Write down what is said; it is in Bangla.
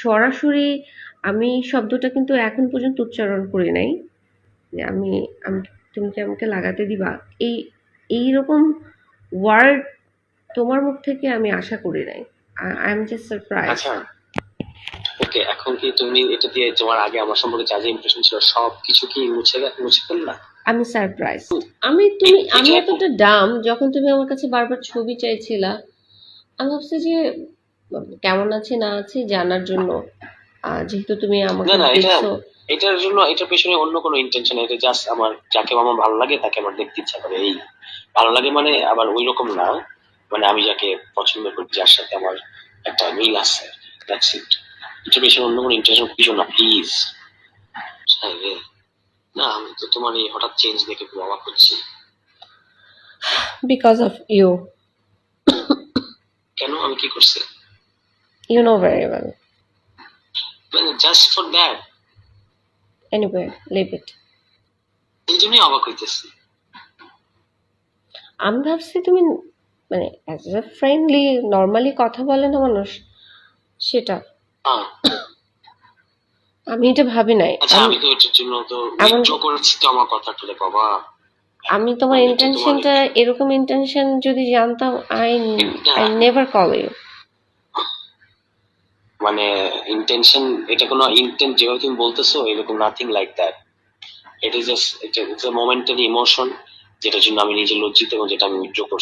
সরাসরি আমি শব্দটা কিন্তু এখন পর্যন্ত উচ্চারণ করি নাই। যে আমি তুমি কি আমাকে লাগাতে দিবা? এই এইরকম ওয়ার্ড তোমার মুখ থেকে আমি আশা করি নাই। আই এম জাস্ট সারপ্রাইজ আচ্ছা। ওকে এখন কি তুমি এটা দিয়ে তোমার আগে আমার সম্পর্কে যা যা ইমপ্রেশন ছিল সব কিছু কি মুছে মুছে ফেললা আমি সারপ্রাইজ আমি তুমি আমি এতটা ডাম যখন তুমি আমার কাছে বারবার ছবি চাইছিলা আমি ভাবছি যে কেমন আছে না আছে জানার জন্য। যেহেতু তুমি আমাকে এটা- দেখছ। এটার জন্য এটার পেছনে অন্য কোনো ইন্টেনশন এটা জাস্ট আমার যাকে আমার ভালো লাগে তাকে আমার দেখতে ইচ্ছা করে। এই ভালো লাগে মানে আবার ওই রকম না মানে আমি যাকে পছন্দ করি যার সাথে আমার একটা মিল আছে দ্যাটস ইট এটার পেছনে অন্য কোনো ইন্টেনশন কিছু না প্লিজ না আমি তো তোমার এই হঠাৎ চেঞ্জ দেখে খুব অবাক হচ্ছি। বিকজ অফ ইউ কেন? আমি কি করছি? ভেরি ওয়েল মানে just for that anyway leave it এই জন্যই অবাক হইতেছি। আমি ভাবছি তুমি মানে অ্যাজ এ ফ্রেন্ডলি নর্মালি কথা বলে না মানুষ সেটা। আমি এটা ভাবি নাই। আচ্ছা আমি- তো এটার জন্য তো উইথড্র করেছি তো আমার কথা তুলে বাবা। আমি তোমার ইন্টেনশনটা এরকম ইন্টেনশন যদি জানতাম I I never call you মানে ইন্টেনশন এটা কোনো ইন্টেন্ট যেভাবে তুমি বলতেছো, এরকম nothing like that it is just it's a momentary emotion যেটার জন্য আমি নিজে লজ্জিত এবং যেটা আমি উইথড্র করছি।